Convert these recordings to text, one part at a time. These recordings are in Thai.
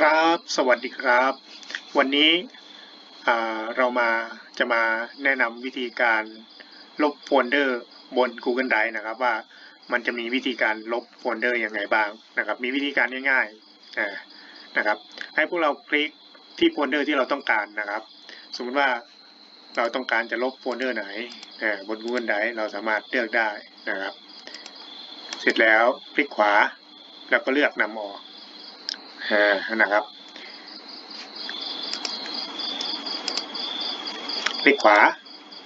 ครับ สวัสดีครับ วันนี้เรามาจะมาแนะนำวิธีการลบโฟลเดอร์บน Google Drive นะครับว่ามันจะมีวิธีการลบโฟลเดอร์ยังไงบ้างนะครับ มีวิธีการง่ายๆนะครับ ให้พวกเราคลิกที่โฟลเดอร์ที่เราต้องการนะครับ สมมติว่าเราต้องการจะลบโฟลเดอร์ไหนบน Google Drive เราสามารถเลือกได้นะครับ เสร็จแล้วคลิกขวาแล้วก็เลือกนำออก อ่านะครับ คลิกขวา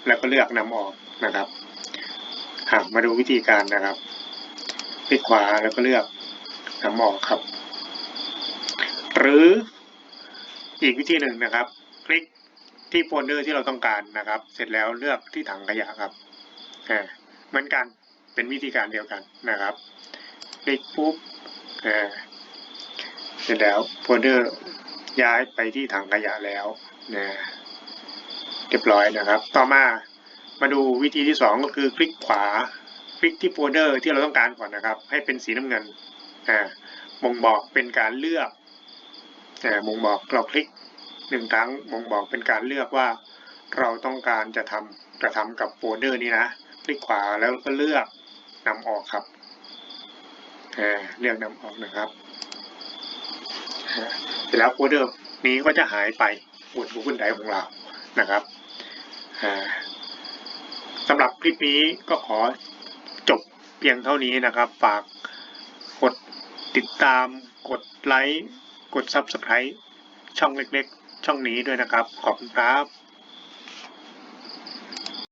แล้วก็เลือกนำออกนะครับอะมาดูวิธีการนะครับ คลิกขวาแล้วก็เลือกนำออกครับ หรืออีกวิธีหนึ่งนะครับ คลิกที่โฟลเดอร์ที่เราต้องการนะครับ เสร็จแล้วเลือกที่ถังขยะครับเหมือนกันเป็นวิธีการเดียวกันนะครับ คลิกปุ๊บอ่า เสร็จแล้วโฟลเดอร์ย้ายไปที่ถังขยะแล้วนะเรียบร้อยนะครับ ต่อมามาดูวิธีที่สองก็คือคลิกขวาคลิกที่โฟลเดอร์ที่เราต้องการก่อนนะครับ ให้เป็นสีน้ำเงินอ่าบ่งบอกเป็นการเลือกอ่าบ่งบอกเราคลิกหนึ่งครั้งบ่งบอกเป็นการเลือกว่าเราต้องการจะทำกระทำกับโฟลเดอร์นี้นะ คลิกขวาแล้วก็เลือกนำออกครับอ่าเลือกนำออกนะครับ เสร็จแล้วโฟลเดอร์นี้ก็จะหายไปบน Google Drive ของเรานะครับสำหรับคลิปนี้ก็ขอจบเพียงเท่านี้นะครับ ฝากกดติดตาม กดไลค์ กด Subscribe ช่องเล็กๆ ช่องนี้ด้วยนะครับ ขอบคุณครับ